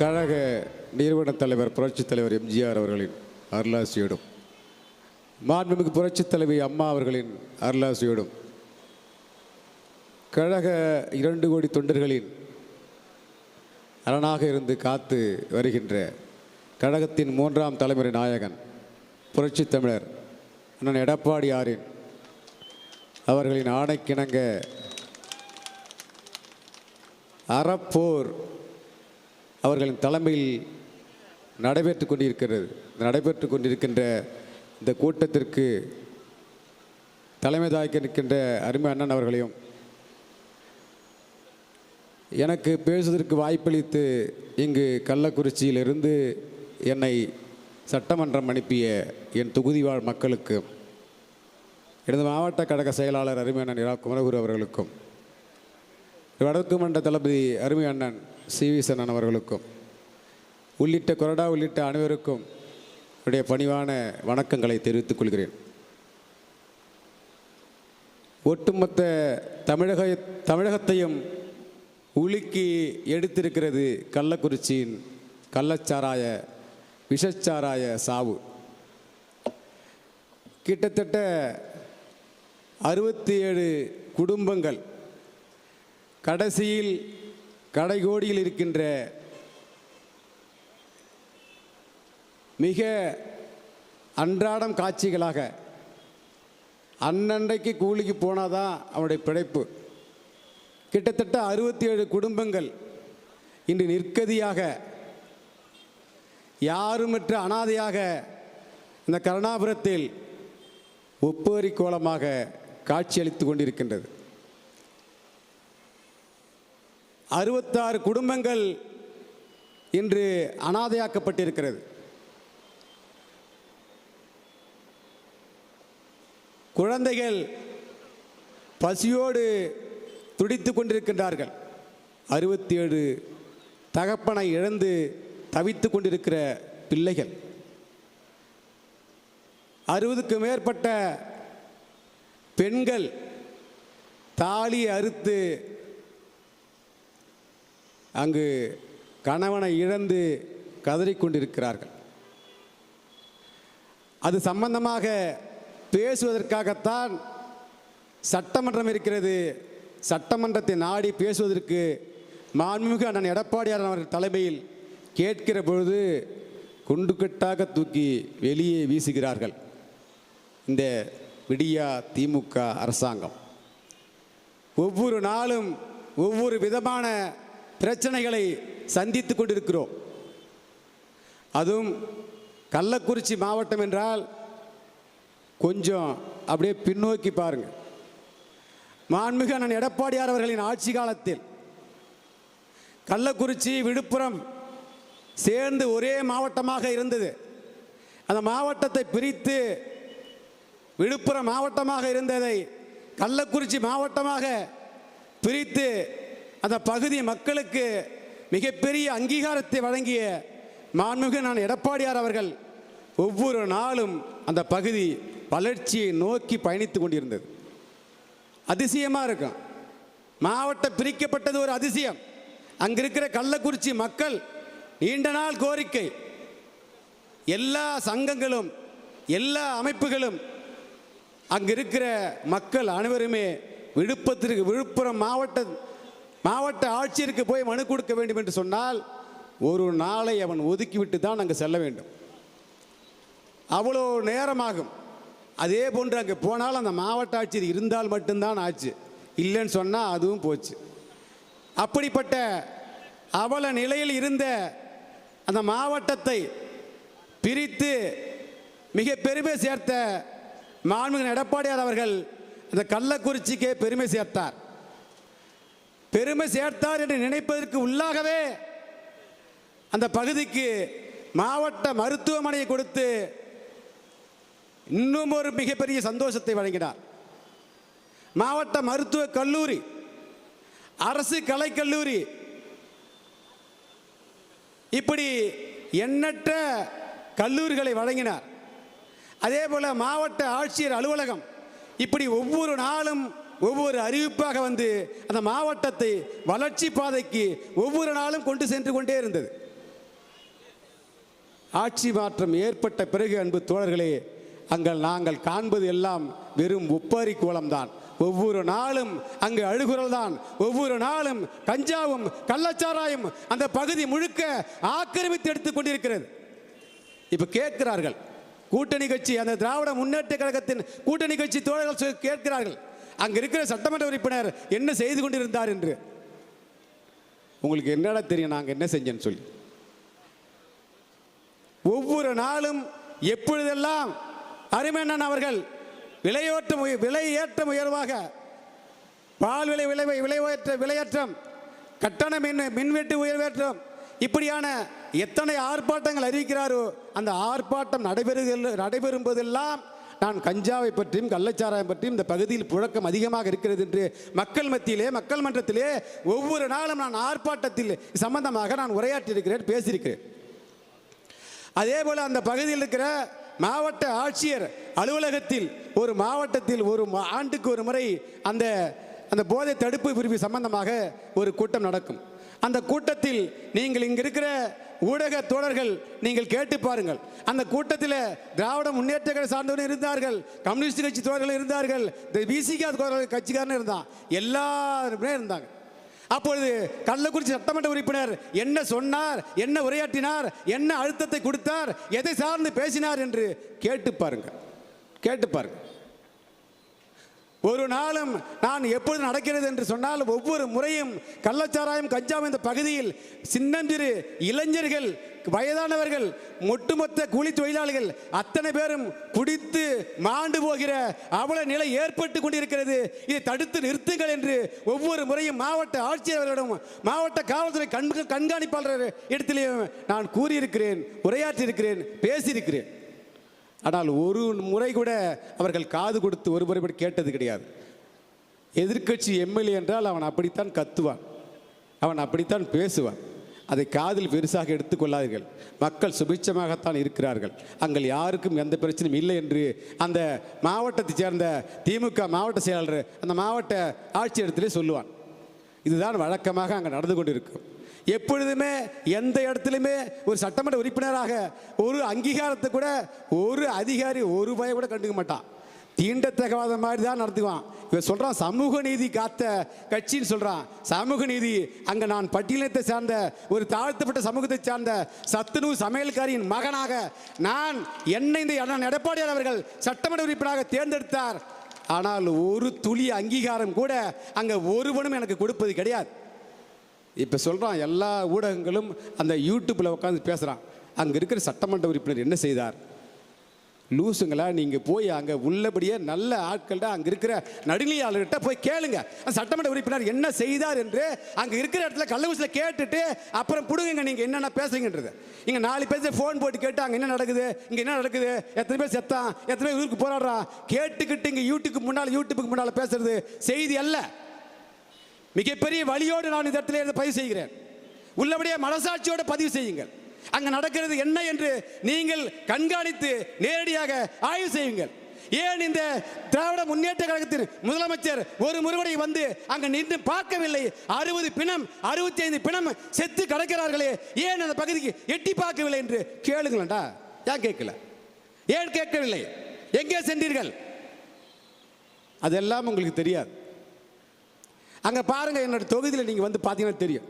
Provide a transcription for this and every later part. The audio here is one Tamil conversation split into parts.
கழக நிறுவன தலைவர் புரட்சித் தலைவர் எம்ஜிஆர் அவர்களின் அருளாசியோடும் மாண்புமிகு புரட்சித் தலைவி அம்மா அவர்களின் அருளாசியோடும் கழக இரண்டு கோடி தொண்டர்களின் அரணாக இருந்து காத்து வருகின்ற கழகத்தின் மூன்றாம் தலைமுறை நாயகன் புரட்சித் தமிழர் அண்ணன் எடப்பாடியாரின் அவர்களின் ஆணைக்கிணங்க அறப்போர் அவர்களின் தலைமையில் நடைபெற்று கொண்டிருக்கிறது. நடைபெற்று கொண்டிருக்கின்ற இந்த கூட்டத்திற்கு தலைமை தாய்க்க நிற்கின்ற அருமை அண்ணன் அவர்களையும் எனக்கு பேசுவதற்கு வாய்ப்பளித்து இங்கு கள்ளக்குறிச்சியிலிருந்து என்னை சட்டமன்றம் அனுப்பிய என் தொகுதி வாழ் மக்களுக்கு எனது மாவட்ட கழக செயலாளர் அருமை அண்ணன் இரா குமரகுரு அவர்களுக்கும் வடக்கு மன்ற தளபதி அருமை அண்ணன் சி வி அவர்களுக்கும் உள்ளிட்ட கொறடா உள்ளிட்ட அனைவருக்கும் என்னுடைய பணிவான வணக்கங்களை தெரிவித்துக் கொள்கிறேன். ஒட்டுமொத்த தமிழக தமிழகத்தையும் உலுக்கி எடுத்திருக்கிறது கள்ளக்குறிச்சியின் கள்ளச்சாராய விஷச்சாராய சாவு. கிட்டத்தட்ட அறுபத்தி ஏழு குடும்பங்கள் கடைசியில் கடைகோடியில் இருக்கின்ற மிக அன்றாடம் காட்சிகளாக அன்னன்றைக்கு கூலிக்கு போனாதான் அவனுடைய பிழைப்பு. கிட்டத்தட்ட அறுபத்தி ஏழு குடும்பங்கள் இன்று நிற்கதியாக யாருமற்ற அனாதையாக இந்த கருணாபுரத்தில் ஒப்பேரி கோலமாக காட்சியளித்து கொண்டிருக்கின்றது. அறுபத்தாறு குடும்பங்கள் இன்று அனாதையாக்கப்பட்டிருக்கிறது. குழந்தைகள் பசியோடு துடித்து கொண்டிருக்கின்றார்கள். அறுபத்தி ஏழு தகப்பனை இழந்து தவித்து கொண்டிருக்கிற பிள்ளைகள். அறுபதுக்கு மேற்பட்ட பெண்கள் தாலி அறுத்து அங்கு கணவனை இழந்து கதறிக்கொண்டிருக்கிறார்கள். அது சம்பந்தமாக பேசுவதற்காகத்தான் சட்டமன்றம் இருக்கிறது. சட்டமன்றத்தை நாடி பேசுவதற்கு மாண்புமிகு அண்ணன் எடப்பாடியார் அவர்கள் தலைமையில் கேட்கிற பொழுது குண்டுக்கட்டாக தூக்கி வெளியே வீசுகிறார்கள். இந்த விடியா திமுக அரசாங்கம். ஒவ்வொரு நாளும் ஒவ்வொரு விதமான பிரச்சனைகளை சந்தித்து கொண்டிருக்கிறோம். அதுவும் கள்ளக்குறிச்சி மாவட்டம் என்றால் கொஞ்சம் அப்படியே பின்னோக்கி பாருங்கள் மாண்புமிகு அண்ணன் எடப்பாடியார் அவர்களின் ஆட்சி காலத்தில் கள்ளக்குறிச்சி விழுப்புரம் சேர்ந்து ஒரே மாவட்டமாக இருந்தது. அந்த மாவட்டத்தை பிரித்து விழுப்புரம் மாவட்டமாக இருந்ததை கள்ளக்குறிச்சி மாவட்டமாக பிரித்து அந்த பகுதி மக்களுக்கு மிகப்பெரிய அங்கீகாரத்தை வழங்கிய மாண்புமிகு நான் எடப்பாடியார் அவர்கள் ஒவ்வொரு நாளும் அந்த பகுதி வளர்ச்சியை நோக்கி பயணித்து கொண்டிருந்தது. அதிசயமாக இருக்கும். மாவட்டம் பிரிக்கப்பட்டது ஒரு அதிசயம். அங்க இருக்கிற கள்ளக்குறிச்சி மக்கள் நீண்ட நாள் கோரிக்கை. எல்லா சங்கங்களும் எல்லா அமைப்புகளும் அங்கிருக்கிற மக்கள் அனைவருமே விழுப்புரத்திற்கு விழுப்புரம் மாவட்ட மாவட்ட ஆட்சியருக்கு போய் மனு கொடுக்க வேண்டும் என்று சொன்னால் ஒரு நாளை அவன் ஒதுக்கிவிட்டு தான் அங்கே செல்ல வேண்டும். அவ்வளோ நேரமாகும். அதே போன்று அங்கே போனால் அந்த மாவட்ட ஆட்சியர் இருந்தால் மட்டும்தான் ஆச்சு. இல்லைன்னு சொன்னால் அதுவும் போச்சு. அப்படிப்பட்ட அவல நிலையில் இருந்த அந்த மாவட்டத்தை பிரித்து மிக பெருமை சேர்த்த மாண்புகள் எடப்பாடியார் அவர்கள் அந்த கள்ளக்குறிச்சிக்கே பெருமை சேர்த்தார். பெருமை சேர்த்தார் என்று நினைப்பதற்கு உள்ளாகவே அந்த பகுதிக்கு மாவட்ட மருத்துவமனையை கொடுத்து இன்னும் ஒரு மிகப்பெரிய சந்தோஷத்தை வழங்கினார். மாவட்ட மருத்துவ கல்லூரி அரசு கலைக்கல்லூரி இப்படி எண்ணற்ற கல்லூரிகளை வழங்கினார். அதே போல மாவட்ட ஆட்சியர் அலுவலகம் இப்படி ஒவ்வொரு நாளும் ஒவ்வொரு அறிவிப்பாக வந்து அந்த மாவட்டத்தை வளர்ச்சி பாதைக்கு ஒவ்வொரு நாளும் கொண்டு சென்று கொண்டே இருந்தது. ஆட்சி மாற்றம் ஏற்பட்ட பிறகு அன்பு தோழர்களே அங்கள் நாங்கள் காண்பது எல்லாம் வெறும் ஒப்பாரி கோலம்தான். ஒவ்வொரு நாளும் அங்கு அழுகுரல் தான் ஒவ்வொரு நாளும் கஞ்சாவும் கள்ளச்சாராயும் அந்த பகுதி முழுக்க ஆக்கிரமித்து எடுத்துக் கொண்டிருக்கிறது. இப்போ கேட்கிறார்கள். கூட்டணி கட்சி அந்த திராவிட முன்னேற்ற கழகத்தின் கூட்டணி கட்சி தோழர்கள் கேட்கிறார்கள். அங்க இருக்கிற சட்டமன்ற உறுப்பினர் என்ன செய்து கொண்டிருந்தார் என்று. உங்களுக்கு என்னடா தெரியும் நாங்க என்ன செஞ்சேன்னு சொல்லி. ஒவ்வொரு நாளும் எப்பொழுதெல்லாம் அருமையண்ணன் அவர்கள் விலையோற்ற விலை ஏற்ற உயர்வாக பால் விலை விலை விலையேற்ற விலையேற்றம் கட்டண மின் மின்வெட்டு உயர்வேற்றம் இப்படியான எத்தனை ஆர்ப்பாட்டங்கள் அறிவிக்கிறாரோ அந்த ஆர்ப்பாட்டம் நடைபெறுகிற நடைபெறும் போதெல்லாம் நான் கஞ்சாவை பற்றியும் கள்ளச்சாராயம் பற்றியும் இந்த பகுதியில் புழக்கம் அதிகமாக இருக்கிறது என்று மக்கள் மத்தியிலே மக்கள் மன்றத்திலே ஒவ்வொரு நாளும் நான் ஆர்ப்பாட்டத்தில் சம்பந்தமாக நான் உரையாற்றியிருக்கிறேன் பேசியிருக்கிறேன். அதே போல் அந்த பகுதியில் இருக்கிற மாவட்ட ஆட்சியர் அலுவலகத்தில் ஒரு மாவட்டத்தில் ஒரு மா- ஆண்டுக்கு ஒரு முறை அந்த அந்த போதை தடுப்பு பிரிவு சம்பந்தமாக ஒரு கூட்டம் நடக்கும். அந்த கூட்டத்தில் நீங்கள் இங்கே இருக்கிற ஊடக தோழர்கள் நீங்கள் கேட்டு பாருங்கள். அந்த கூட்டத்தில் திராவிட முன்னேற்ற கழக சார்ந்தவர்கள் இருந்தார்கள். கம்யூனிஸ்ட் கட்சி தோழர்கள் இருந்தார்கள். இந்த விசிகா தோழர்கள் கட்சிக்காரன் இருந்தான். எல்லாருமே இருந்தாங்க. அப்பொழுது கள்ளக்குறிச்சி சட்டமன்ற உறுப்பினர் என்ன சொன்னார்? என்ன உரையாற்றினார்? என்ன அழுத்தத்தை கொடுத்தார்? எதை சார்ந்து பேசினார் என்று கேட்டு பாருங்கள். கேட்டு பாருங்கள். ஒரு நாளும் நான் எப்பொழுது நடக்கிறது என்று சொன்னால் ஒவ்வொரு முறையும் கள்ளச்சாராயம் கஞ்சாவும் இந்த பகுதியில் சின்னஞ்சிறு இளைஞர்கள் வயதானவர்கள் ஒட்டுமொத்த கூலி தொழிலாளிகள் அத்தனை பேரும் குடித்து மாண்டு போகிற அவல நிலை ஏற்பட்டு கொண்டிருக்கிறது. இதை தடுத்து நிறுத்துங்கள் என்று ஒவ்வொரு முறையும் மாவட்ட ஆட்சியர்களிடம் மாவட்ட காவல்துறை கண் கண்காணிப்பாளர் இடத்திலேயும் நான் கூறியிருக்கிறேன் உரையாற்றியிருக்கிறேன் பேசியிருக்கிறேன். ஆனால் ஒரு முறை கூட அவர்கள் காது கொடுத்து ஒரு முறை கேட்டது கிடையாது. எதிர்க்கட்சி எம்எல்ஏ என்றால் அவன் அப்படித்தான் கத்துவான். அவன் அப்படித்தான் பேசுவான். அதை காதில் பெருசாக எடுத்துக்கொள்ளாதீர்கள். மக்கள் சுபிட்சமாகத்தான் இருக்கிறார்கள். அங்கள் யாருக்கும் எந்த பிரச்சனையும் இல்லை என்று அந்த மாவட்டத்தைச் சேர்ந்த திமுக மாவட்ட செயலாளர் அந்த மாவட்ட ஆட்சியரிடத்திலே சொல்லுவான். இதுதான் வழக்கமாக அங்கே நடந்து கொண்டிருக்கும். எப்பொழுதுமே எந்த இடத்துலையுமே ஒரு சட்டமன்ற உறுப்பினராக ஒரு அங்கீகாரத்தை கூட ஒரு அதிகாரி ஒரு பய கூட கண்டுக்க மாட்டான். தீண்டத்தகாத மாதிரி தான் நடத்துவான். இவன் சொல்கிறான் சமூக நீதி காத்த கட்சின்னு சொல்கிறான் சமூக நீதி அங்கே நான் பட்டியலத்தை சார்ந்த ஒரு தாழ்த்தப்பட்ட சமூகத்தை சார்ந்த சத்துணு சமையல்காரியின் மகனாக நான் என்னை இந்த அண்ணன் எடப்பாடியார் அவர்கள் சட்டமன்ற உறுப்பினராக தேர்ந்தெடுத்தார். ஆனால் ஒரு துளி அங்கீகாரம் கூட அங்கே ஒருவனும் எனக்கு கொடுப்பது கிடையாது. இப்போ சொல்கிறான் எல்லா ஊடகங்களும் அந்த யூடியூப்பில் உட்காந்து பேசுகிறான் அங்கே இருக்கிற சட்டமன்ற உறுப்பினர் என்ன செய்தார்? லூசுங்களா நீங்கள் போய் அங்கே உள்ளபடியே நல்ல ஆட்கள்கிட்ட அங்கே இருக்கிற நடுநிலையாளர்கிட்ட போய் கேளுங்க. அந்த சட்டமன்ற உறுப்பினர் என்ன செய்தார் என்று அங்கே இருக்கிற இடத்துல கள்ளக்குறிச்சியில் கேட்டுட்டு அப்புறம் பிடுங்குங்க நீங்கள் என்னென்ன பேசுறீங்கன்றது. இங்கே நாலு பேர் ஃபோன் போட்டு கேட்டு அங்கே என்ன நடக்குது? இங்கே என்ன நடக்குது? எத்தனை பேர் செத்தான்? எத்தனை பேர் ஊருக்கு போராடுறான்? கேட்டுக்கிட்டு இங்கே யூடியூப்க்கு முன்னால் யூடியூப்புக்கு முன்னால் பேசுறது செய்தி அல்ல. மிகப்பெரிய வழியோடு நான் இந்த இடத்துல இருந்து பதிவு செய்கிறேன். உள்ளபடியே மனசாட்சியோடு பதிவு செய்யுங்கள். அங்கே நடக்கிறது என்ன என்று நீங்கள் கண்காணித்து நேரடியாக ஆய்வு செய்யுங்கள். ஏன் இந்த திராவிட முன்னேற்ற கழகத்தின் முதலமைச்சர் ஒரு முறுவடை வந்து அங்கு நின்று பார்க்கவில்லை? அறுபது பிணம் அறுபத்தி ஐந்து பிணம் செத்து கிடக்கிறார்களே. ஏன் அந்த பகுதிக்கு எட்டி பார்க்கவில்லை என்று கேளுங்களா ஏன் கேட்கல? ஏன் கேட்கவில்லை? எங்கே சென்றீர்கள்? அதெல்லாம் உங்களுக்கு தெரியாது. அங்கே பாருங்கள் என்னோட தொகுதியில் நீங்கள் வந்து பார்த்தீங்கன்னா தெரியும்.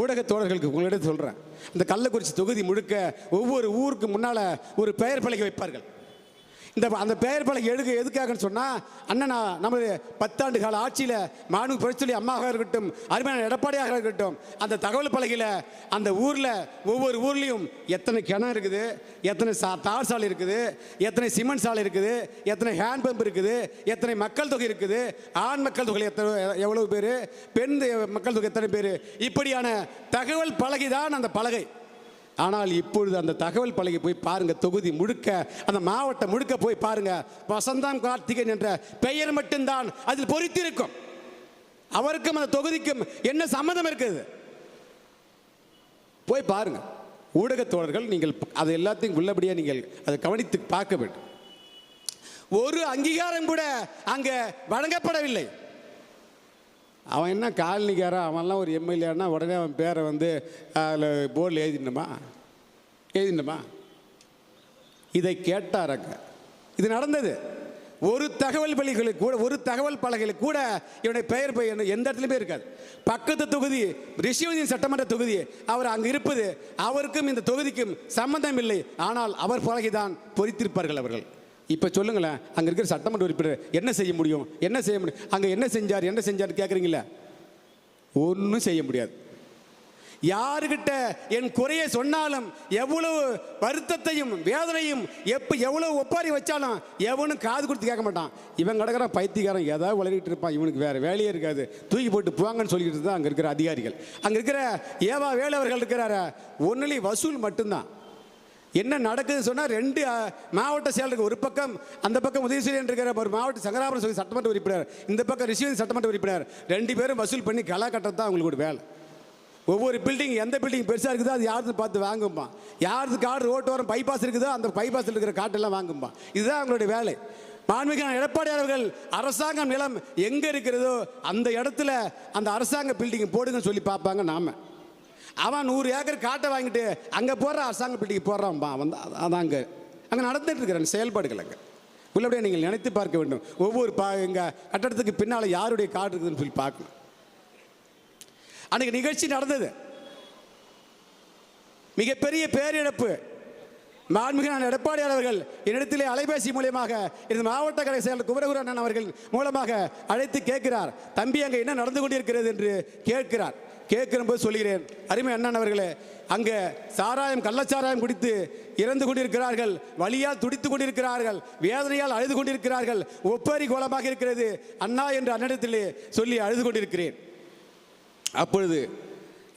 ஊடக தோழர்களுக்கு உங்களிடம் சொல்கிறேன் இந்த கள்ளக்குறிச்சி தொகுதி முழுக்க ஒவ்வொரு ஊருக்கு முன்னால் ஒரு பெயர் பலகை வைப்பார்கள். இந்த அந்த பெயர் பலகை எடுக்க எதுக்காகன்னு சொன்னால் அண்ணனா நமது பத்தாண்டு கால ஆட்சியில் மாணவ புரட்சி அம்மாவாக இருக்கட்டும் அருமையான எடப்பாடியாக இருக்கட்டும் அந்த தகவல் பலகையில் அந்த ஊரில் ஒவ்வொரு ஊர்லேயும் எத்தனை கிணம் இருக்குது எத்தனை சா தார் சாலை இருக்குது எத்தனை சிமெண்ட் சாலை இருக்குது எத்தனை ஹேண்ட் பம்ப் இருக்குது எத்தனை மக்கள் தொகை இருக்குது ஆண் மக்கள் தொகை எத்தனை எவ்வளவு பேர் பெண் மக்கள் தொகை எத்தனை பேர் இப்படியான தகவல் பலகை தான் அந்த பலகை. ஆனால் இப்பொழுது அந்த தகவல் பலகை போய் பாருங்க தொகுதி முழுக்க அந்த மாவட்டம் முழுக்க போய் பாருங்க. வசந்தம் கார்த்திகன் என்ற பெயர் மட்டும்தான் அதில் பொறித்திருக்கும். அவருக்கும் அந்த தொகுதிக்கும் என்ன சம்மந்தம் இருக்குது? போய் பாருங்க. ஊடகத்தோழர்கள் நீங்கள் அதை எல்லாத்தையும் உள்ளபடியே நீங்கள் அதை கவனித்து பார்க்க வேண்டும். ஒரு அங்கீகாரம் கூட அங்கே வழங்கப்படவில்லை. அவன் என்ன காலனிக்காரன் அவன்லாம் ஒரு எம்எல்ஏன்னா உடனே அவன் பேரை வந்து அதில் போர்டில் எழுதிடணுமா எழுதிடணுமா இதை கேட்டாரங்க. இது நடந்தது. ஒரு தகவல் பலிகளுக்கு கூட ஒரு தகவல் பலகையில் கூட இவனுடைய பெயர் பெயர் எந்த இடத்துலையுமே இருக்காது. பக்கத்து தொகுதி ரிஷிவதியின் சட்டமன்ற தொகுதி அவர் அங்கு இருப்பது அவருக்கும் இந்த தொகுதிக்கும் சம்பந்தம் இல்லை. ஆனால் அவர் பலகை தான் பொறித்திருப்பார்கள் அவர்கள். இப்போ சொல்லுங்களேன் அங்கே இருக்கிற சட்டமன்ற உறுப்பினர் என்ன செய்ய முடியும்? என்ன செய்ய முடியும் அங்கே என்ன செஞ்சார் என்ன செஞ்சார் கேட்குறீங்களா ஒன்றும் செய்ய முடியாது. யாருக்கிட்ட என் குறையை சொன்னாலும் எவ்வளவு வருத்தத்தையும் வேதனையும் எப்போ எவ்வளவு ஒப்பாரி வச்சாலும் எவனும் காது கொடுத்து கேட்க மாட்டான். இவன் கிடக்கிற பைத்தியக்காரன் ஏதாவது உளறிட்டு இருப்பான். இவனுக்கு வேறு வேலையே இருக்காது. தூக்கி போட்டு போங்கன்னு சொல்லிட்டு தான் அங்கே இருக்கிற அதிகாரிகள். அங்கே இருக்கிற ஏவா வேலவர்கள் இருக்கிறார ஒன்றுலி வசூல் மட்டும்தான். என்ன நடக்குதுன்னு சொன்னால் ரெண்டு மாவட்ட செயலருக்கு ஒரு பக்கம் அந்த பக்கம் உதயசூரியன் இருக்கிற ஒரு மாவட்ட சங்கராபுரம் சொல்லி சட்டமன்ற உறுப்பினர். இந்த பக்கம் ரிஷிவன் சட்டமன்ற உறுப்பினர். ரெண்டு பேரும் வசூல் பண்ணி களை கட்டுறது தான் அவங்களுக்கு வேலை. ஒவ்வொரு பில்டிங் எந்த பில்டிங் பெருசாக இருக்குதோ அது யாருக்கு பார்த்து வாங்கும்பா. யாருக்கு காடு ரோட்டு வரும் பைபாஸ் இருக்குதோ அந்த பைபாஸில் இருக்கிற காட்டெல்லாம் வாங்கும்பா. இதுதான் அவங்களுடைய வேலை. மாண்புமிகு எடப்பாடி அவர்கள் அரசாங்கம் நிலம் எங்கே இருக்கிறதோ அந்த இடத்துல அந்த அரசாங்க பில்டிங் போடுங்கன்னு சொல்லி பார்ப்பாங்க நாம. அவன் நூறு ஏக்கர் காட்டை வாங்கிட்டு அங்கே போடுற அரசாங்க பில்டிங் போடுறான்பா அவன் அதான் அங்கே. அங்கே நடந்துட்டு இருக்கிற செயல்பாடுகள் அங்கே. உள்ளபடியே நீங்கள் நினைத்து பார்க்க வேண்டும். ஒவ்வொரு பா எங்கள் கட்டடத்துக்கு பின்னால் யாருடைய காடு இருக்குதுன்னு சொல்லி பார்க்கணும். அன்றைக்கு நிகழ்ச்சி நடந்தது. மிகப்பெரிய பேரிழப்பு. மாண்புமிகு நான் அவர்கள் என்னிடத்திலே அலைபேசி மூலியமாக இந்த மாவட்ட கலை செயலர் குமரகுரு அண்ணன் அவர்கள் மூலமாக அழைத்து கேட்கிறார். தம்பி அங்கே என்ன நடந்து கொண்டிருக்கிறது என்று கேட்கிறார். கேட்கிற போது சொல்கிறேன் அருமை அண்ணன் அவர்களே அங்கே சாராயம் கள்ளச்சாராயம் குடித்து இறந்து கொண்டிருக்கிறார்கள் வலியால் துடித்து கொண்டிருக்கிறார்கள் வேதனையால் அழுது கொண்டிருக்கிறார்கள் ஒப்பரி கோலமாக இருக்கிறது. அண்ணா என்று அண்ணனிடத்திலே சொல்லி அழுது கொண்டிருக்கிறேன். அப்பொழுது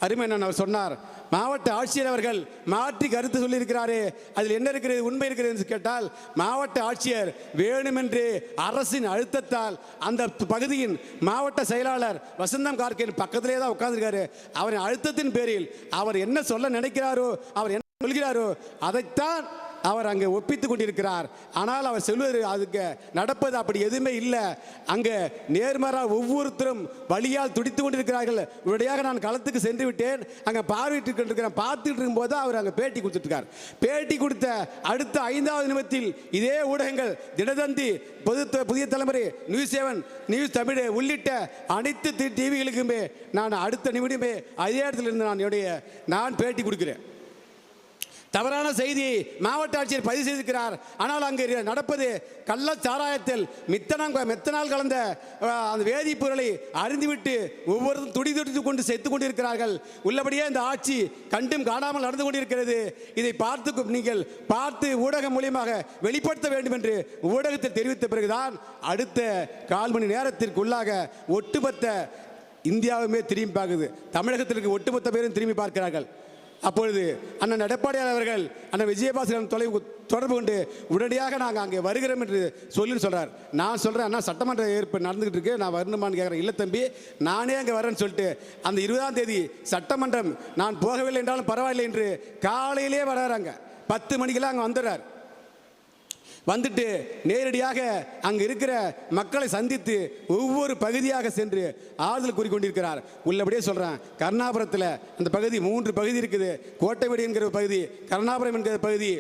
அருமை அண்ணன் அவர் சொன்னார் மாவட்ட ஆட்சியர் அவர்கள் மாற்றி கருத்து சொல்லியிருக்கிறாரே அதில் என்ன இருக்கிறது உண்மை இருக்கிறது என்று கேட்டால் மாவட்ட ஆட்சியர் வேணுமென்று அரசின் அழுத்தத்தால் அந்த பகுதியின் மாவட்ட செயலாளர் வசந்தம் கார்கேன் பக்கத்திலே தான் உட்கார்ந்துருக்காரு. அவரின் அழுத்தத்தின் பேரில் அவர் என்ன சொல்ல நினைக்கிறாரோ அவர் என்ன சொல்கிறாரோ அதைத்தான் அவர் அங்கே ஒப்பித்துக் கொண்டிருக்கிறார். ஆனால் அவர் செல்வது அதுக்கு நடப்பது அப்படி எதுவுமே இல்லை. அங்கே நேர்மாராக ஒவ்வொருத்தரும் வழியால் துடித்து கொண்டிருக்கிறார்கள். உடனடியாக நான் களத்துக்கு சென்று விட்டேன். அங்கே பார்வையிட்டு கொண்டிருக்கிறேன். பார்த்துட்டு இருக்கும்போது அவர் அங்கே பேட்டி கொடுத்துருக்கார் பேட்டி கொடுத்த அடுத்த ஐந்தாவது நிமிடத்தில் இதே ஊடகங்கள் தினதந்தி பொது புதிய தலைமுறை நியூஸ் செவன் நியூஸ் தமிழ் உள்ளிட்ட அனைத்து டிவிகளுக்குமே நான் அடுத்த நிமிடமே அதே இடத்துல இருந்து நான் என்னுடைய நான் பேட்டி கொடுக்கிறேன். தவறான செய்தியை மாவட்ட ஆட்சியர் பதிவு செய்திருக்கிறார். ஆனால் அங்கு நடப்பது கள்ள சாராயத்தில் மித்தனம் மெத்தனால் கலந்த அந்த வேதிப்பொருளை அறிந்துவிட்டு ஒவ்வொருத்தரும் துடி துடித்து கொண்டு செத்து கொண்டிருக்கிறார்கள். உள்ளபடியே இந்த ஆட்சி கண்டும் காணாமல் நடந்து கொண்டிருக்கிறது. இதை பார்த்து நீங்கள் பார்த்து ஊடகம் மூலியமாக வெளிப்படுத்த வேண்டும் என்று ஊடகத்தில் தெரிவித்த பிறகுதான் அடுத்த கால் மணி நேரத்திற்குள்ளாக ஒட்டுமொத்த இந்தியாவுமே திரும்பி பார்க்குது. தமிழகத்திற்கு ஒட்டுமொத்த பேரும் திரும்பி பார்க்கிறார்கள். அப்பொழுது அண்ணன் எடப்பாடியார் அவர்கள் அண்ணன் விஜயபாஸ்கரன் தொலைவு தொடர்பு கொண்டு உடனடியாக நாங்கள் அங்கே வருகிறோம் என்று சொல்லி சொல்கிறார் நான் சொல்கிறேன் அண்ணா சட்டமன்ற ஏற்பு நடந்துகிட்டு இருக்கு நான் வரணுமான்னு கேட்குறேன் இல்லை தம்பி நானே அங்கே வரேன்னு சொல்லிட்டு அந்த இருபதாம் தேதி சட்டமன்றம் நான் போகவில்லை என்றாலும் பரவாயில்லை என்று காலையிலே வராறாங்க பத்து மணிக்கெல்லாம் அங்கே வந்துடுறார். வந்துட்டு நேரடியாக அங்கு இருக்கிற மக்களை சந்தித்து ஒவ்வொரு பகுதியாக சென்று ஆறுதல் கூறிக்கொண்டிருக்கிறார். உள்ளபடியே சொல்கிறேன் கருணாபுரத்தில் அந்த பகுதி மூன்று பகுதி இருக்குது. கோட்டைவெடி என்கிற ஒரு பகுதி கருணாபுரம் என்கிற பகுதி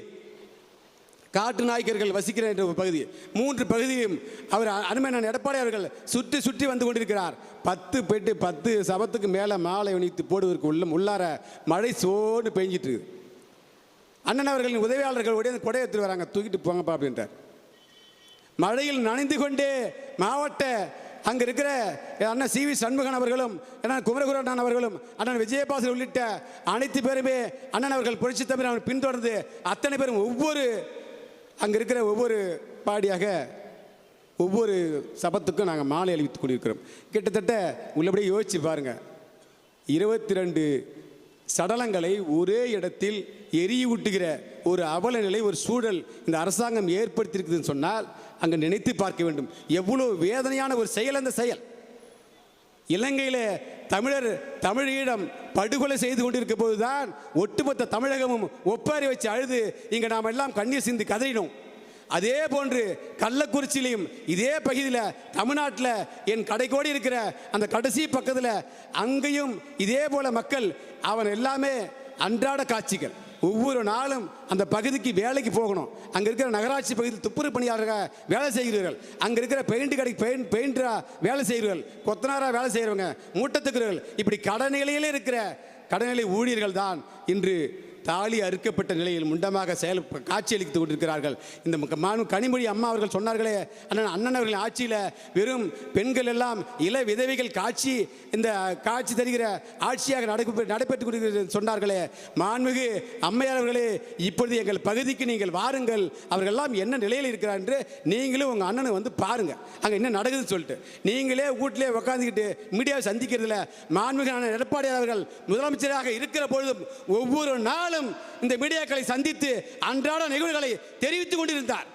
காட்டு நாய்க்கர்கள் வசிக்கிற என்ற ஒரு பகுதி. மூன்று பகுதியும் அவர் அருமையான எடப்பாடி அவர்கள் சுற்றி சுற்றி வந்து கொண்டிருக்கிறார். பத்து பெட்டு பத்து சபத்துக்கு மேலே மாலை அணித்து போடுவதற்கு உள்ள உள்ளார மழை சோடு பெஞ்சிட்டு இருக்குது. அண்ணன் அவர்களின் உதவியாளர்கள் உடைய கொடை எடுத்துட்டு வராங்க. தூக்கிட்டு போங்கப்பா அப்படின்றார் மழையில் நனைந்து கொண்டே மாவட்ட அங்கே இருக்கிற அண்ணன் சி வி சண்முகன் அவர்களும் அண்ணன் குமரகுரு அண்ணன் அவர்களும் அண்ணன் விஜயபாசன் உள்ளிட்ட அனைத்து பேருமே அண்ணன் அவர்கள் புரட்சி தமிழ் அவன் பின்தொடர்ந்து அத்தனை பேரும் ஒவ்வொரு அங்கே இருக்கிற ஒவ்வொரு பாடியாக ஒவ்வொரு சபத்துக்கும் நாங்கள் மாலை அழிவித்துக் கொண்டிருக்கிறோம். கிட்டத்தட்ட உள்ளபடியே யோசிச்சு பாருங்கள் இருபத்தி ரெண்டு சடலங்களை ஒரே இடத்தில் எரியூட்டுகிற ஒரு அவல நிலை ஒரு சூழல் இந்த அரசாங்கம் ஏற்படுத்தியிருக்குதுன்னு சொன்னால் அங்கே நினைத்து பார்க்க வேண்டும். எவ்வளோ வேதனையான ஒரு செயல் அந்த செயல். இலங்கையில் தமிழர் தமிழீழம் படுகொலை செய்து கொண்டிருக்க போதுதான் ஒட்டுமொத்த தமிழகமும் ஒப்பாரி வச்சு அழுது இங்கே நாம் எல்லாம் கண்ணீர் சிந்து கதறினோம். அதே போன்று கள்ளக்குறிச்சியிலையும் இதே பகுதியில் தமிழ்நாட்டில் என் கடைக்கோடி இருக்கிற அந்த கடைசி பக்கத்தில் அங்கேயும் இதே போல மக்கள் அவன் எல்லாமே அன்றாட காட்சிகள். ஒவ்வொரு நாளும் அந்த பகுதிக்கு வேலைக்கு போகணும். அங்கே இருக்கிற நகராட்சி பகுதியில் துப்புரவு பணியாளர்கள் வேலை செய்கிறீர்கள். அங்கே இருக்கிற பெயிண்ட் கடைக்கு பெயிண்ட் பெயிண்டரா வேலை செய்கிறீர்கள். கொத்தனாரா வேலை செய்கிறவங்க மூட்டத்துக்குறவர்கள் இப்படி கடநிலையிலே இருக்கிற கடநிலை ஊழியர்கள் தான் இன்று தாலி அறுக்கப்பட்ட நிலையில் முண்டமாக செயல் காட்சியளித்து கொண்டிருக்கிறார்கள். இந்த ம- கனிமொழி அம்மா அவர்கள் சொன்னார்களே அண்ணன் அண்ணன் அவர்களின் ஆட்சியில் வெறும் பெண்கள் எல்லாம் இள விதவைகள் காட்சி இந்த காட்சி தருகிற ஆட்சியாக நடக்க நடைபெற்றுக் கொண்டிருக்கிறது சொன்னார்களே. மாண்புமிகு அம்மையார் அவர்களே இப்பொழுது எங்கள் பகுதிக்கு நீங்கள் வாருங்கள். அவர்கள் எல்லாம் என்ன நிலையில் இருக்கிறார் என்று நீங்களும் உங்கள் அண்ணனை வந்து பாருங்கள் அங்கே என்ன நடக்குதுன்னு சொல்லிட்டு. நீங்களே வீட்டிலே உட்காந்துக்கிட்டு மீடியாவை சந்திக்கிறதுல மாண்புமிகு அண்ணன் எடப்பாடி அவர்கள் முதலமைச்சராக இருக்கிற பொழுதும் ஒவ்வொரு நாள் நாளும் இந்த மீடியாக்களை சந்தித்து அன்றாட நிகழ்வுகளை தெரிவித்துக் கொண்டிருந்தார்.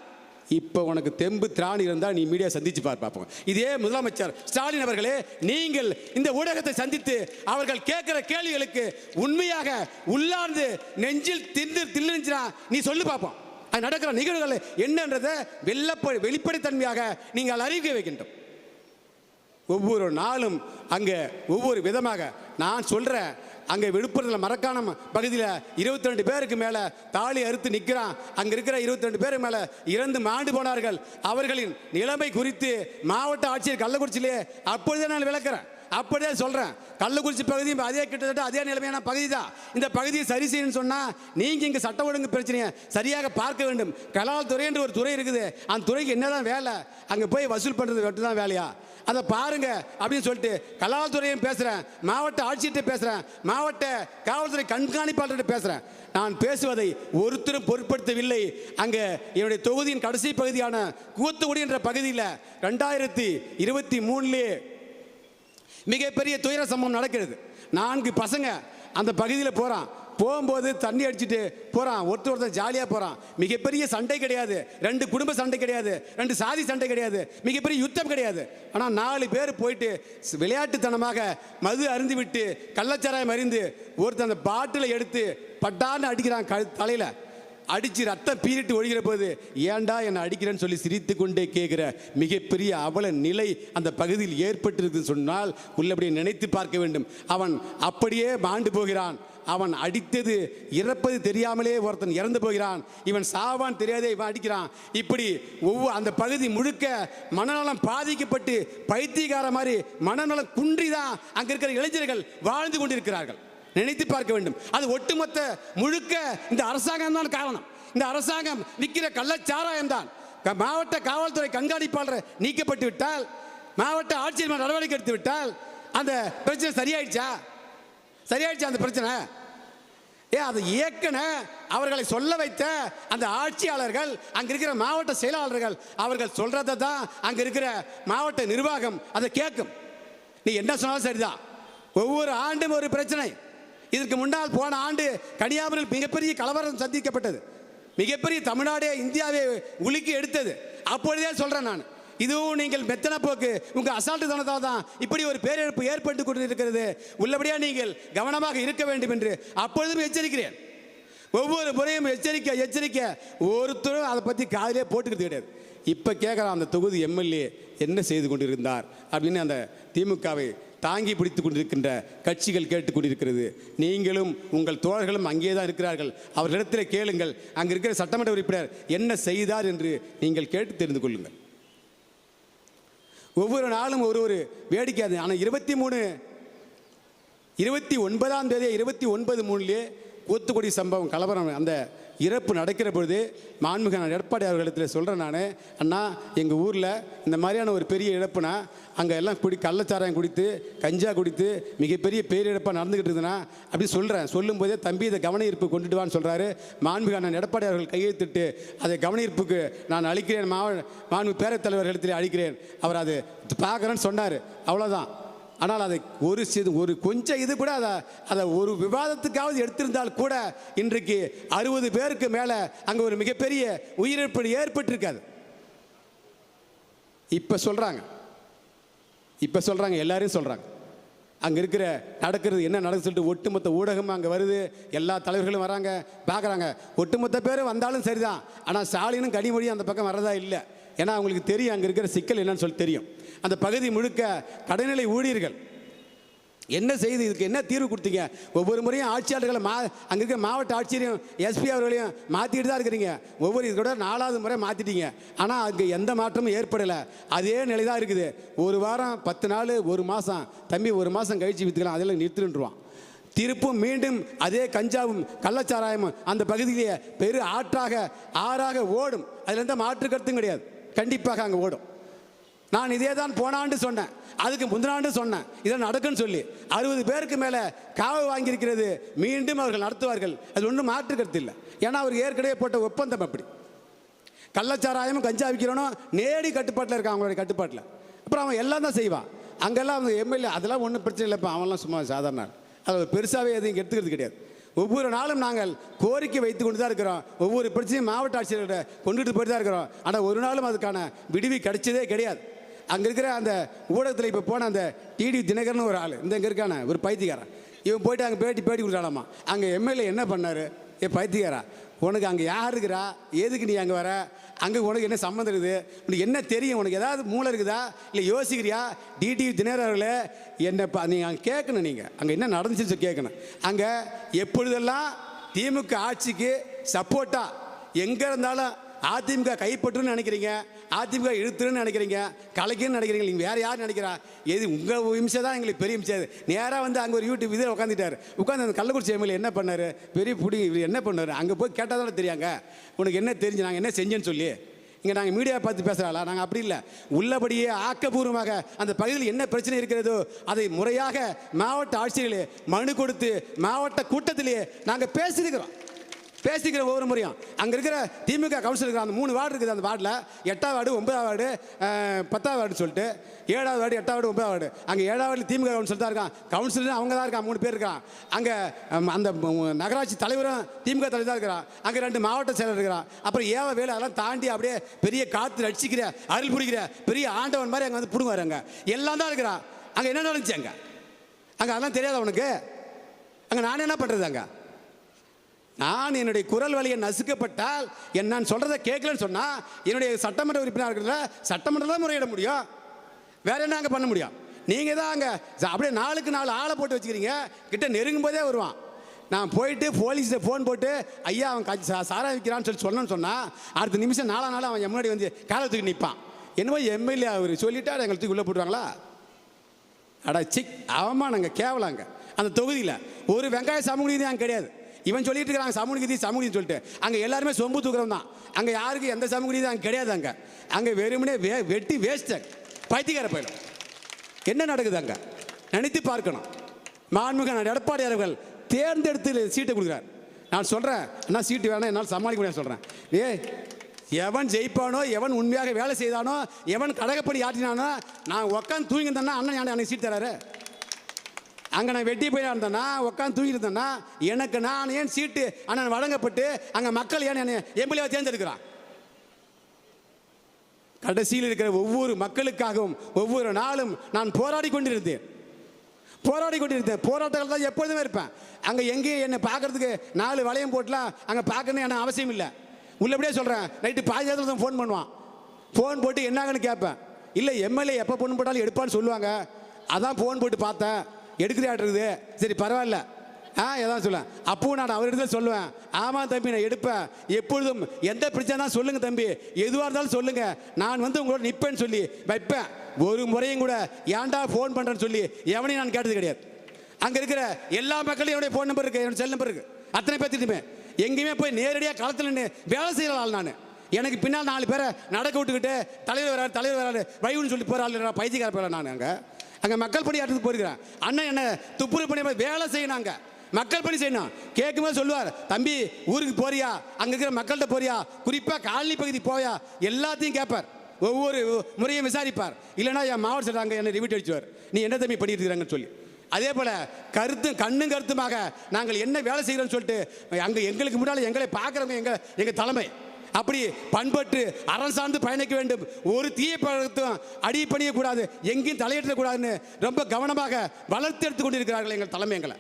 இப்போ உனக்கு தெம்பு திராணி இருந்தால் நீ மீடியா சந்திச்சு பார் பார்ப்போம் இதே முதலமைச்சர் ஸ்டாலின் அவர்களே நீங்கள் இந்த ஊடகத்தை சந்தித்து அவர்கள் கேட்கிற கேள்விகளுக்கு உண்மையாக உள்ளார்ந்து நெஞ்சில் திந்து தில்லுச்சுனா நீ சொல்லு பார்ப்போம் அது நடக்கிற நிகழ்வுகள் என்னன்றதை வெள்ளப்ப வெளிப்படைத்தன்மையாக நீங்கள் அறிவிக்க வைக்கின்றோம். ஒவ்வொரு நாளும் அங்கே ஒவ்வொரு விதமாக நான் சொல்கிறேன் அங்கே விழுப்புரத்தில் மரக்காணம் பகுதியில் இருபத்தி ரெண்டு பேருக்கு மேலே தாலி அறுத்து நிற்கிறான் அங்கே இருக்கிற இருபத்தி ரெண்டு பேருக்கு மேலே இறந்து மாண்டு போனார்கள். அவர்களின் நிலைமை குறித்து மாவட்ட ஆட்சியர் கள்ளக்குறிச்சியிலே அப்பொழுதே நான் விளக்குறேன். அப்படியே சொல்கிறேன் கள்ளக்குறிச்சி பகுதி அதே கிட்டத்தட்ட அதே நிலைமையான பகுதி தான். இந்த பகுதியை சரி செய்யணும்னு சொன்னால் நீங்கள் இங்கே சட்ட ஒழுங்கு பிரச்சனையை சரியாக பார்க்க வேண்டும். கலால் துறை என்று ஒரு துறை இருக்குது. அந்த துறைக்கு என்னதான் வேலை? அங்கே போய் வசூல் பண்ணுறது மட்டும்தான் வேலையா? அதை பாருங்க அப்படின்னு சொல்லிட்டு கலால்துறையும் பேசுகிறேன் மாவட்ட ஆட்சியிட்ட பேசுகிறேன் மாவட்ட காவல்துறை கண்காணிப்பாளர்கிட்ட பேசுகிறேன் நான் பேசுவதை ஒருத்தரும் பொருட்படுத்தவில்லை. அங்கே என்னுடைய தொகுதியின் கடைசி பகுதியான கூத்துக்குடி என்ற பகுதியில் ரெண்டாயிரத்தி இருபத்தி மூணுலேயே மிகப்பெரிய துயர சம்பவம் நடக்கிறது. நான்கு பசங்க அந்த பகுதியில் போகிறான் போகும்போது தண்ணி அடிச்சுட்டு போகிறான் ஒருத்தர் ஒருத்தர் ஜாலியாக போகிறான் மிகப்பெரிய சண்டை கிடையாது. ரெண்டு குடும்ப சண்டை கிடையாது. ரெண்டு சாதி சண்டை கிடையாது. மிகப்பெரிய யுத்தம் கிடையாது. ஆனால் நாலு பேர் போயிட்டு விளையாட்டுத்தனமாக மது அருந்து விட்டு கள்ளச்சாராயம் அறிந்து ஒருத்தர் அந்த பாட்டில் எடுத்து பட்டான்னு அடிக்கிறான் க தலையில். அடித்து ரத்தம் பீரிட்டு ஒழிகிற போது ஏன்டா என்னை அடிக்கிறேன்னு சொல்லி சிரித்து கொண்டே கேட்குற மிகப்பெரிய அவல நிலை அந்த பகுதியில் ஏற்பட்டிருக்குன்னு சொன்னால் உள்ளபடியே நினைத்து பார்க்க வேண்டும். அவன் அப்படியே மாண்டு போகிறான். அவன் அடித்தது இறப்பது தெரியாமலே ஒருத்தன் இறந்து போகிறான். இவன் சாவான் தெரியாதே இவன் அடிக்கிறான். இப்படி ஒவ்வொரு அந்த பகுதி முழுக்க மனநலம் பாதிக்கப்பட்டு பைத்தியக்கார மாதிரி மனநலம் குன்றி தான் அங்க இருக்கிற இளைஞர்கள் வாழ்ந்து கொண்டிருக்கிறார்கள். நினைத்து பார்க்க வேண்டும். அது ஒட்டுமொத்த முழுக்க இந்த அரசாங்கம் தான் காரணம். இந்த அரசாங்கம் விற்கிற கள்ளச்சாராயம் தான். மாவட்ட காவல்துறை கண்காணிப்பாளர் நீக்கப்பட்டு விட்டால் மாவட்ட ஆட்சியர் நடவடிக்கை எடுத்து விட்டால் அந்த பிரச்சனை சரியாயிடுச்சா? சரியாயிடுச்சு அந்த பிரச்சனை. ஏ அதை இயக்குன அவர்களை சொல்ல வைத்த அந்த ஆட்சியாளர்கள் அங்கே இருக்கிற மாவட்ட செயலாளர்கள் அவர்கள் சொல்கிறத தான் அங்கே இருக்கிற மாவட்ட நிர்வாகம் அதை கேட்கும். நீ என்ன சொன்னாலும் சரிதான் ஒவ்வொரு ஆண்டும் ஒரு பிரச்சனை. இதற்கு முன்னால் போன ஆண்டு கன்னியாகுமரியில் மிகப்பெரிய கலவரம் சந்திக்கப்பட்டது. மிகப்பெரிய தமிழ்நாடே இந்தியாவை உலுக்கி எடுத்தது. அப்பொழுதே சொல்கிறேன் நான். இதுவும் நீங்கள் மெத்தன போக்கு. உங்க அசால்ட்டு தனத்தால் தான் இப்படி ஒரு பேரிழப்பு ஏற்பட்டு கொண்டிருக்கிறது. உள்ளபடியாக நீங்கள் கவனமாக இருக்க வேண்டும் என்று அப்பொழுதும் எச்சரிக்கிறேன். ஒவ்வொரு முறையும் எச்சரிக்கை எச்சரிக்கை. ஒருத்தரும் அதை பற்றி காதலே போட்டுக்கிறது கிடையாது. இப்போ கேட்குறான் அந்த தொகுதி எம்எல்ஏ என்ன செய்து கொண்டிருந்தார் அப்படின்னு அந்த திமுகவை தாங்கி பிடித்து கொண்டிருக்கின்ற கட்சிகள் கேட்டு கொண்டிருக்கிறது. நீங்களும் உங்கள் தோழர்களும் அங்கே தான் இருக்கிறார்கள். அவர்களிடத்தில் கேளுங்கள். அங்கே இருக்கிற சட்டமன்ற உறுப்பினர் என்ன செய்தார் என்று நீங்கள் கேட்டு தெரிந்து கொள்ளுங்கள். ஒவ்வொரு நாளும் ஒரு ஒரு வேடிக்கை அது. ஆனால் இருபத்தி மூணு இருபத்தி ஒன்பதாம் தேதி இருபத்தி ஒன்பது மூணுலேயே கூத்துக்குடி சம்பவம் கலவரம் அந்த இறப்பு நடக்கிற பொழுது மாண்புக எடப்பாடி அவர்களிடத்தில் சொல்கிறேன் நான். அண்ணா எங்கள் ஊரில் இந்த மாதிரியான ஒரு பெரிய இழப்புனா அங்கே எல்லாம் குடி கள்ளச்சாராயம் குடித்து கஞ்சா குடித்து மிகப்பெரிய பேரிழப்பாக நடந்துக்கிட்டு இருந்ததுன்னா அப்படி சொல்கிறேன் சொல்லும்போதே தம்பி இதை கவன ஈர்ப்பு கொண்டுட்டு வான்னு சொல்கிறாரு மாண்புக அண்ணன் எடப்பாடி அவர்கள் கையெழுத்திட்டு அதை கவன ஈர்ப்புக்கு நான் அளிக்கிறேன் மாவ மாண்பு பேரவைத் தலைவர்களிடத்தில் அளிக்கிறேன். அவர் அது பார்க்குறேன்னு சொன்னார். அவ்வளோதான் ஆனால் அதை ஒரு சிறு ஒரு கொஞ்சம் இது கூட அதை அதை ஒரு விவாதத்துக்காவது எடுத்திருந்தால் கூட இன்றைக்கு அறுபது பேருக்கு மேலே அங்கே ஒரு மிகப்பெரிய உயிரிழப்பு ஏற்பட்டிருக்காது. இப்போ சொல்கிறாங்க இப்போ சொல்கிறாங்க எல்லாரையும் சொல்கிறாங்க அங்கே இருக்கிற நடக்கிறது என்ன நடக்குது சொல்லிட்டு ஒட்டுமொத்த ஊடகம் அங்கே வருது எல்லா தலைவர்களும் வராங்க பார்க்குறாங்க. ஒட்டுமொத்த பேரும் வந்தாலும் சரிதான். ஆனால் ஸ்டாலினும் கனிமொழியும் அந்த பக்கம் வரதா இல்லை. ஏன்னா அவங்களுக்கு தெரியும் அங்கே இருக்கிற சிக்கல் என்னன்னு சொல்லி தெரியும். அந்த பகுதி முழுக்க கடைநிலை ஊழியர்கள். என்ன செய்து இதுக்கு என்ன தீர்வு கொடுத்தீங்க? ஒவ்வொரு முறையும் ஆட்சியாளர்களை மா அங்கே இருக்கிற மாவட்ட ஆட்சியரையும் எஸ்பி அவர்களையும் மாற்றிட்டு தான் இருக்கிறீங்க. ஒவ்வொரு இது கூட நாலாவது முறை மாற்றிட்டீங்க ஆனால் அங்கே எந்த மாற்றமும் ஏற்படலை. அதே நிலை தான் இருக்குது. ஒரு வாரம் பத்து நாள் ஒரு மாதம் தம்பி ஒரு மாதம் கழிச்சு விற்றுக்கலாம் அதில் நிறுத்துருவான் திருப்பும் மீண்டும் அதே கஞ்சாவும் கள்ளச்சாராயமும் அந்த பகுதியிலேயே பெரு ஆற்றாக ஆறாக ஓடும். அதில் எந்த மாற்று கருத்தும் கிடையாது. கண்டிப்பாக அங்கே ஓடும். நான் இதே தான் போன ஆண்டு சொன்னேன். அதுக்கு முந்தின ஆண்டு சொன்னேன். இதை நடக்குன்னு சொல்லி. அறுபது பேருக்கு மேலே காவு வாங்கியிருக்கிறது மீண்டும் அவர்கள் நடத்துவார்கள். அது ஒன்றும் மாற்றுக்கிறது இல்லை. ஏன்னா அவர் ஏற்கனவே போட்ட ஒப்பந்தம் அப்படி. கள்ளச்சாராயமும் கஞ்சா விற்கிறவனும் நேரடி கட்டுப்பாட்டில் இருக்கான் அவங்களுடைய கட்டுப்பாட்டில். அப்புறம் அவன் எல்லாம் தான் செய்வான். அங்கெல்லாம் அவங்க எம்எல்ஏ அதெல்லாம் ஒன்றும் பிரச்சனை இல்லைப்பா அவன்லாம் சும்மா சாதாரண அது பெருசாகவே எதையும் எடுத்துக்கிறது கிடையாது. ஒவ்வொரு நாளும் நாங்கள் கோரிக்கை வைத்து கொண்டு தான் இருக்கிறோம். ஒவ்வொரு பிரச்சனையும் மாவட்ட ஆட்சியர்கிட்ட கொண்டுட்டு போயிட்டு தான் இருக்கிறோம். ஆனால் ஒரு நாளும் அதுக்கான விடுவி கிடைச்சதே கிடையாது. அங்கே இருக்கிற அந்த ஊடகத்தில் இப்போ போன அந்த டிடி தினகரன் ஒரு ஆள். இந்த இங்கே இருக்கான ஒரு பைத்தியக்காரன். இவன் போயிட்டு அங்கே பேட்டி பேட்டி கொடுத்தாலாமா அங்கே எம்எல்ஏ என்ன பண்ணார்? ஏ பைத்தியக்காரா? உனக்கு அங்கே யார் இருக்கிறா? எதுக்கு நீ அங்கே வர? அங்கே உனக்கு என்ன சம்மந்தம் இருக்குது? உனக்கு என்ன தெரியும்? உனக்கு ஏதாவது மூளை இருக்குதா? இல்லை யோசிக்கிறியா? டிடிவி தினகரன் அவர்களே என்ன பா நீங்கள் அங்கே கேட்கணும் நீங்கள் அங்கே என்ன நடந்துச்சுன்னு சொல்லி கேட்கணும் அங்கே எப்பொழுதெல்லாம் திமுக ஆட்சிக்கு சப்போர்ட்டாக எங்கே இருந்தாலும் அதிமுக கைப்பற்றுன்னு நினைக்கிறீங்க? அதிமுக இழுத்துன்னு நினைக்கிறீங்க கலைக்குன்னு நினைக்கிறீங்க நீங்கள் வேறு யார் நினைக்கிறா? எது உங்கள் இம்சை தான் எங்களுக்கு பெரிய இம்சை. நேராக வந்து அங்கே ஒரு யூடியூப் இதில் உட்காந்துட்டார் உட்காந்து அந்த கள்ளக்குறிச்சி எம்எல்ஏ என்ன பண்ணார்? பெரிய பிடி இவர் என்ன பண்ணார்? அங்கே போய் கேட்டால் தானே தெரியாங்க. உனக்கு என்ன தெரிஞ்சு நாங்கள் என்ன செஞ்சேன்னு சொல்லி. இங்கே நாங்கள் மீடியா பார்த்து பேசுகிறாளா நாங்கள் அப்படி இல்லை. உள்ளபடியே ஆக்கப்பூர்வமாக அந்த பகுதியில் என்ன பிரச்சனை இருக்கிறதோ அதை முறையாக மாவட்ட ஆட்சியர்களே மனு கொடுத்து மாவட்ட கூட்டத்திலேயே நாங்கள் பேசியிருக்கிறோம். பேசிக்கிற ஒவ்வொரு முறையும். அங்கே இருக்கிற திமுக கவுன்சில் இருக்கிற அந்த மூணு வார்டு இருக்குது அந்த வார்டில். எட்டாவது வார்டு ஒன்பதாவது வார்டு பத்தாவது வார்டு சொல்லிட்டு ஏழாவது வார்டு எட்டாவது வார்டு ஒன்பதாவது வார்டு. அங்கே ஏழாவது வார்டு திமுக கவுன்சில் தான் இருக்கான். கவுன்சிலர் அவங்க தான் இருக்கான் மூணு பேர் இருக்கான். அங்கே அந்த நகராட்சி தலைவரும் திமுக தலைவர் தான் இருக்கிறான். அங்கே ரெண்டு மாவட்ட செயலர் இருக்கிறான். அப்புறம் ஏவ வேலை அதெல்லாம் தாண்டி அப்படியே பெரிய காற்று அடிச்சிக்கிற அருள் புரிகிற பெரிய ஆண்டவன் மாதிரி அங்கே வந்து பிடுங்குவார் அங்கே. எல்லாம் தான் இருக்கிறான். அங்கே என்ன நடந்துச்சு அங்கே? அங்கே அதெல்லாம் தெரியாது உனக்கு? அங்கே நானே என்ன பண்ணுறது அங்கே? நான் என்னுடைய குரல் வழியை நசுக்கப்பட்டால் என் நான் சொல்கிறத கேட்கலன்னு சொன்னால் என்னுடைய சட்டமன்ற உறுப்பினர் இருக்கிறத சட்டமன்றம் தான் முறையிட முடியும். வேற என்ன அங்கே பண்ண முடியும்? நீங்கள் தான் அங்கே அப்படியே நாளுக்கு நாலு ஆளை போட்டு வச்சுக்கிறீங்க கிட்ட நெருங்கும் போதே வருவான். நான் போயிட்டு போலீஸில் ஃபோன் போட்டு ஐயா அவன் கஞ்சி சாரா விற்கிறான்னு சொல்லி சொன்னேன்னு சொன்னால் அடுத்த நிமிஷம் நாலா நாள் அவன் என் முன்னாடி வந்து காலத்துக்கு நிற்பான் என்னமோ எம்எல்ஏ அவர் சொல்லிட்டா எங்களை தூக்கி உள்ளே போட்டுருவாங்களா? அடா சிக் அவமானங்க கேவலாங்க. அந்த தொகுதியில் ஒரு வெங்காய சாமி நீதி அங்கே கிடையாது. இவன் சொல்லிட்டு இருக்கிறாங்க சமூக நீதி சமூக நீதி சொல்லிட்டு. அங்கே எல்லாருமே சொம்பு தூக்குறவன் தான் அங்கே யாருக்கு எந்த சமூக நீதி அங்கே கிடையாது அங்கே. அங்கே வெறுமனே வே வெட்டி வேஸ்ட்டு பைத்தியக்கார போயிடும். என்ன நடக்குது அங்கே? நினைத்து பார்க்கணும். மாண்புக நான் எடப்பாடி அவர்கள் தேர்ந்தெடுத்து சீட்டை கொடுக்குறார். நான் சொல்கிறேன் என்ன சீட்டு வேணாம் என்னால் சமாளிக்க முடியாது சொல்கிறேன் ஏய் எவன் ஜெயிப்பானோ எவன் உண்மையாக வேலை செய்தானோ எவன் கடகப்படி ஆற்றினானோ நான் உட்காந்து தூங்கியிருந்தேன்னா அண்ணன் ஞானி எனக்கு சீட் தராரு? அங்கே நான் வெட்டி போய் இருந்தேன்னா உட்காந்து தூங்கியிருந்தேன்னா எனக்கு நான் ஏன் சீட்டு ஆனால் வழங்கப்பட்டு அங்கே மக்கள் ஏன் என்னை எம்எல்ஏவை தேர்ந்தெடுக்கிறான்? கடைசியில் இருக்கிற ஒவ்வொரு மக்களுக்காகவும் ஒவ்வொரு நாளும் நான் போராடி கொண்டிருந்தேன். போராடி கொண்டிருந்தேன். போராட்டங்கள் தான் எப்பொழுதுமே இருப்பேன். அங்கே எங்கேயும் என்னை பார்க்கறதுக்கு நாலு வளையம் போட்டலாம் அங்கே பார்க்கணும் எனக்கு அவசியம் இல்லை. உள்ளபடியே சொல்கிறேன் நைட்டு பாதி நேரத்தில் ஃபோன் பண்ணுவான். ஃபோன் போட்டு என்னாங்கன்னு கேட்பேன். இல்லை எம்எல்ஏ எப்போ பொண்ணு போட்டாலும் எடுப்பான்னு சொல்லுவாங்க. அதான் ஃபோன் போட்டு பார்த்தேன். இருக்குது? சரி பரவாயில்ல. ஆ எதாவது சொல்லுவேன் அப்பவும் நான் அவர்கிட்ட சொல்லுவேன். ஆமாம் தம்பி நான் எடுப்பேன். எப்பொழுதும் எந்த பிரச்சனை சொல்லுங்கள் தம்பி. எதுவாக இருந்தாலும் சொல்லுங்கள் நான் வந்து உங்களோட நிற்பேன்னு சொல்லி வைப்பேன். ஒரு முறையும் கூட ஏன்டா ஃபோன் பண்ணுறேன்னு சொல்லி எவனையும் நான் கேட்டது கிடையாது. அங்கே இருக்கிற எல்லா மக்களையும் என்னுடைய ஃபோன் நம்பர் இருக்குது என்னோட செல் நம்பர் இருக்குது அத்தனை பேர்த்திட்டுமே எங்கேயுமே போய் நேரடியாக களத்தில் நின்று வேலை செய்கிற ஆள் நான். எனக்கு பின்னால் நாலு பேரை நடக்க விட்டுக்கிட்டு தலைவர் வராரு தலைவர் வராரு வைவுன்னு சொல்லி போகிற ஆள் பைத்தியக்கார நான் அங்கே. அங்கே மக்கள் பணியாற்றத்துக்கு போயிருக்கிறேன். அண்ணன் என்ன துப்புரவு பணி வேலை செய்யணும் அங்கே மக்கள் பணி செய்யணும். கேட்கும்போது சொல்லுவார் தம்பி ஊருக்கு போறியா? அங்கே இருக்கிற மக்கள்கிட்ட போறியா? குறிப்பாக காலனி பகுதி போயா? எல்லாத்தையும் கேட்பார். ஒவ்வொரு முறையும் விசாரிப்பார். இல்லைன்னா என் மாவட்ட சொல்கிறாங்க அங்கே என்னை ரிவிட் அடிச்சுவார் நீ என்ன தம்பி பண்ணிட்டு இருக்கிறாங்கன்னு சொல்லி. அதே போல கருத்தும் கண்ணும் கருத்துமாக நாங்கள் என்ன வேலை செய்கிறோம்னு சொல்லிட்டு அங்கே எங்களுக்கு முன்னால் எங்களை பார்க்குறவங்க எங்கள் எங்கள் தலைமை அப்படி பண்பட்டு அறம் சார்ந்து பயணிக்க வேண்டும். ஒரு தீய பழக்கத்தும் அடி பணியக்கூடாது எங்கேயும் தலையிடக்கூடாதுன்னு ரொம்ப கவனமாக வளர்த்து எடுத்து கொண்டிருக்கிறார்கள் எங்கள் தலைமையங்களை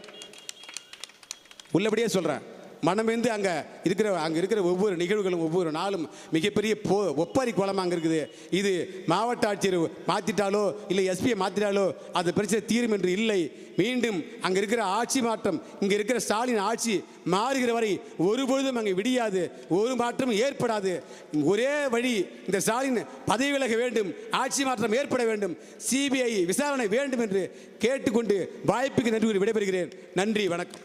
உள்ளபடியே சொல்கிறேன் மனமேந்து அங்கே இருக்கிற அங்கே இருக்கிற ஒவ்வொரு நிகழ்வுகளும் ஒவ்வொரு நாளும் மிகப்பெரிய போ ஒப்பாரி கோலமாக அங்கே இருக்குது. இது மாவட்ட ஆட்சியர் மாற்றிட்டாலோ இல்லை எஸ்பியை மாற்றிட்டாலோ அது பிரச்சனை தீரும் என்று இல்லை. மீண்டும் அங்கே இருக்கிற ஆட்சி மாற்றம் இங்கே இருக்கிற ஸ்டாலின் ஆட்சி மாறுகிற வரை ஒருபொழுதும் அங்கே விடியாது ஒரு மாற்றமும் ஏற்படாது. ஒரே வழி இந்த ஸ்டாலின் பதவி விலக வேண்டும் ஆட்சி மாற்றம் ஏற்பட வேண்டும் சிபிஐ விசாரணை வேண்டும் என்று கேட்டுக்கொண்டு வாய்ப்புக்கு நன்றி கூறி விடைபெறுகிறேன். நன்றி வணக்கம்.